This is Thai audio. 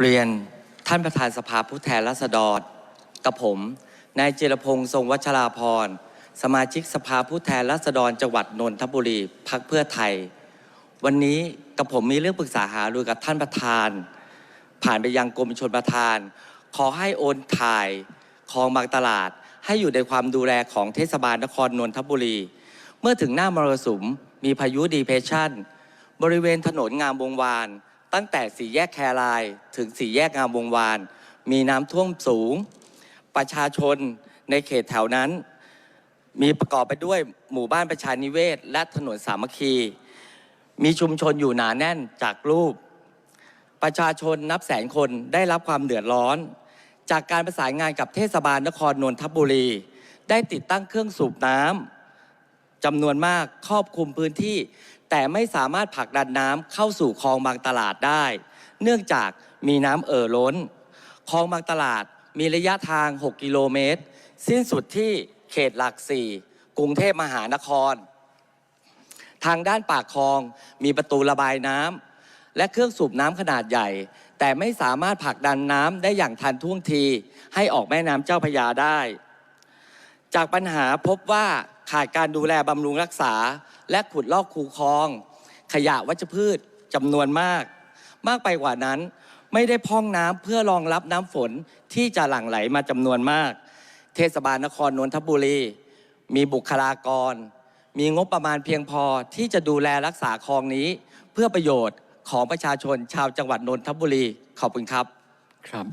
เรียนท่านประธานสภาผู้แทนราษฎรกับผม นายเจรพงศ์ทรงวัชราพร สมาชิกสภาผู้แทนราษฎรจังหวัดนนทบุรีพักเพื่อไทย วันนี้กับผมมีเรื่องปรึกษาหารือกับท่านประธาน ผ่านไปยังกรมชนประทาน ขอให้โอนถ่ายคลองบางตลาด ให้อยู่ในความดูแลของเทศบาลนครนนทบุรี เมื่อถึงหน้ามรสุมมีพายุดีเพรสชันบริเวณถนนงามวงวาน ตั้งแต่สี่แยกแครายถึงสี่แยกงามวงวาน มีน้ำท่วมสูง ประชาชนในเขตแถวนั้น มีประกอบไปด้วยหมู่บ้านประชานิเวศ และถนนสามัคคี มีชุมชนอยู่หนาแน่นจากรูป ประชาชนนับแสนคนได้รับความเดือดร้อน จากการประสานงานกับเทศบาลนครนนทบุรี ได้ติดตั้งเครื่องสูบน้ำ จำนวนมากครอบคลุมพื้นที่ แต่ไม่สามารถผลักดันน้ำเข้าสู่คลองบางตลาดได้ เนื่องจากมีน้ำเอ่อล้นคลองบางตลาดมีระยะทาง 6 กิโลเมตร สิ้นสุดที่เขตหลักสี่กรุงเทพมหานคร ทางด้านปากคลองมีประตูระบายน้ำและเครื่องสูบน้ำขนาดใหญ่ แต่ไม่สามารถผลักดันน้ำได้อย่างทันท่วงทีให้ออกแม่น้ำเจ้าพระยาได้ จากปัญหาพบว่าขาดการดูแลบำรุงรักษา และขุดลอกคูคลอง ขยะวัชพืชจำนวนมาก มากไปกว่านั้น ไม่ได้พร่องน้ำเพื่อรองรับน้ำฝนที่จะหลั่งไหลมาจำนวนมาก เทศบาลนครนนทบุรี มีบุคลากร มีงบประมาณเพียงพอที่จะดูแลรักษาคลองนี้ เพื่อประโยชน์ของประชาชนชาวจังหวัดนนทบุรีขอบคุณครับครับ